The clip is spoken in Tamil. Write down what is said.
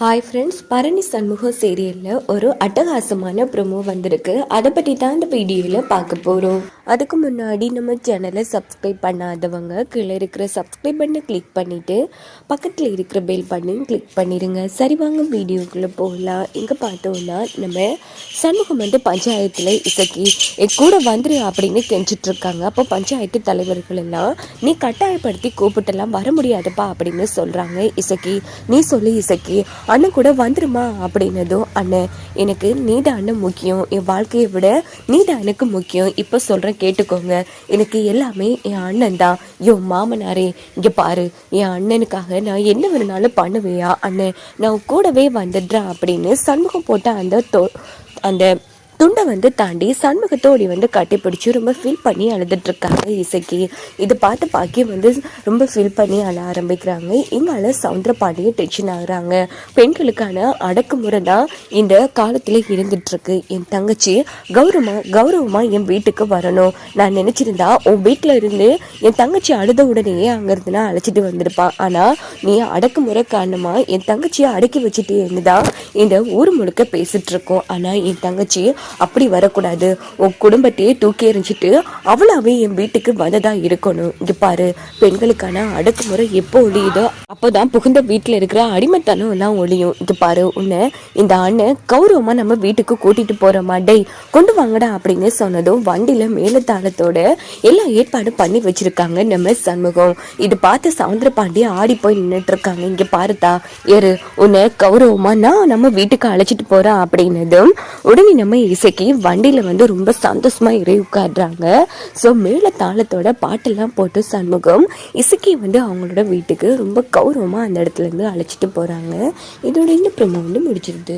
ஹாய் ஃப்ரெண்ட்ஸ் பரணி சண்முகம் சீரியலில் ஒரு அட்டகாசமான ப்ரோமோ வந்திருக்கு. அதை பற்றி தான் இந்த வீடியோவில் பார்க்க போகிறோம் அதுக்கு முன்னாடி நம்ம சேனலை சப்ஸ்கிரைப் பண்ணாதவங்க கீழே இருக்கிற சப்ஸ்கிரைப் பண்ணை கிளிக் பண்ணிவிட்டு பக்கத்தில் இருக்கிற பெல் பண்ணி கிளிக் பண்ணிடுங்க சரி வாங்க வீடியோக்குள்ளே போகலாம். இங்கே பார்த்தோன்னா நம்ம சண்முகம் வந்து பஞ்சாயத்தில் இசக்கி என் கூட வந்துரு அப்படின்னு கெஞ்சிட்ருக்காங்க அப்போ பஞ்சாயத்து தலைவர்கள் எல்லாம் நீ கட்டாயப்படுத்தி கூப்பிட்டெல்லாம் வர முடியாதுப்பா அப்படின்னு சொல்கிறாங்க இசக்கி நீ சொல்லு இசக்கி அண்ணன் கூட வந்துருமா? அப்படின்னதும் அண்ணன் எனக்கு நீதான் அண்ணன் முக்கியம். என் வாழ்க்கையை விட நீதான் எனக்கு முக்கியம். இப்போ சொல்கிறேன் கேட்டுக்கோங்க. எனக்கு எல்லாமே என் அண்ணன் தான். யோ மாமனாரே இங்கே பாரு. என் அண்ணனுக்காக நான் என்ன வேணுனாலும் பண்ணுவேயா? அண்ணன் நான் கூடவே வந்துடுறேன் அப்படின்னு சண்முகம் போட்ட அந்த தோ அந்த துண்டை வந்து தாண்டி சண்முகத்தோடி வந்து கட்டிப்பிடிச்சு ரொம்ப ஃபீல் பண்ணி அழுதுட்டு இருக்காங்க இசைக்கு. இதை பார்த்து பாக்கி வந்து ரொம்ப ஃபீல் பண்ணி அழ ஆரம்பிக்கிறாங்க. இங்கால சவுந்தர பாண்டியும் டென்ஷன் ஆகுறாங்க. பெண்களுக்கான அடக்குமுறை தான் இந்த காலத்தில் இருந்துட்டு இருக்கு என் தங்கச்சி கௌரவமா கௌரவமா என் வீட்டுக்கு வரணும். நான் நினைச்சிருந்தா உன் வீட்டில் இருந்து என் தங்கச்சி அழுத உடனேயே அங்கிருந்து நான் அழைச்சிட்டு வந்திருப்பான் ஆனால் நீ அடக்குமுறை காரணமா என் தங்கச்சியை அடக்கி வச்சுட்டேன்னு தான் இந்த ஊர் முழுக்க பேசிட்டு இருக்கோம் ஆனால் என் தங்கச்சி அப்படி வரக்கூடாது. உன் குடும்பத்தையே தூக்கி எறிஞ்சிட்டு அவளாவே என் வீட்டுக்கு வந்ததா இருக்கணும். இங்க பாரு பெண்களுக்கான அடக்குமுறை எப்போ ஒழியுதோ அப்போதான் புகுந்த வீட்டில் இருக்கிற அடிமைத்தனம் எல்லாம் ஒழியும். இங்க பாரு உன்னை இந்த அண்ணன் கௌரவமா நம்ம வீட்டுக்கு கூட்டிட்டு போறோமா? டேய் கொண்டு வாங்கடா அப்படின்னு சொன்னதும் வண்டியில மேலத்தாளத்தோட எல்லா ஏற்பாடும் பண்ணி வச்சிருக்காங்க நம்ம சண்முகம். இது பார்த்து சவுந்தர பாண்டி ஆடி போய் நின்றுட்டு இருக்காங்க இங்க பாருத்தா ஏறு உன்னை கௌரவமா நான் நம்ம வீட்டுக்கு அழைச்சிட்டு போறேன் அப்படின்னதும் உடனே நம்ம இசைக்கு வண்டியில் வந்து ரொம்ப சந்தோஷமாக இறை உட்காடுறாங்க ஸோ மேலே தாளத்தோட பாட்டெல்லாம் போட்டு சண்முகம் இசைக்கி வந்து அவங்களோட வீட்டுக்கு ரொம்ப கௌரவமாக அந்த இடத்துல இருந்து அழைச்சிட்டு போகிறாங்க இதோட இந்த ப்ரமோ வந்து முடிச்சிருது